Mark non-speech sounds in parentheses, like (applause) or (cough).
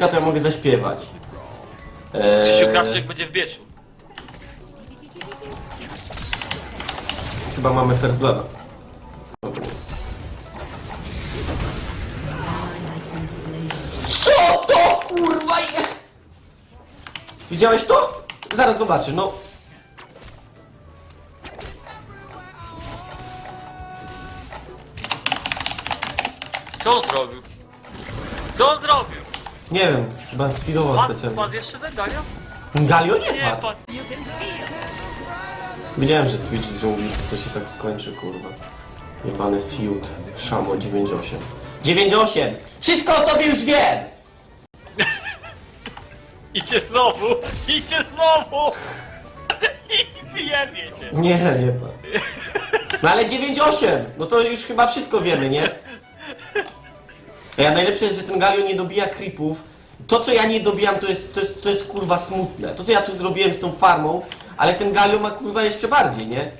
to ja mogę zaśpiewać. Eee, Krzysiu Krawczyk będzie w bieczu. Chyba mamy first blooda. Co to kurwa je... Widziałeś to? Zaraz zobaczysz, no. Co on zrobił? Co on zrobił? Nie wiem, chyba sfidował Padł, specjalnie. padł jeszcze ten Galio? Galio nie Nie, padł. padł. Wiedziałem, że Twitch z dżunglicy to się tak skończy, kurwa. Jebany feud. Szamo 98. 98! Wszystko o tobie już wiem! (laughs) Idzie znowu! Idzie znowu! (laughs) I wyjebie się! Nie, nie padł. No ale 98! No to już chyba wszystko wiemy, nie? (laughs) Ja najlepsze jest, że ten Galio nie dobija creepów. To co ja nie dobijam to jest, to jest, to jest kurwa smutne. To co ja tu zrobiłem z tą farmą, ale ten Galio ma kurwa jeszcze bardziej, nie?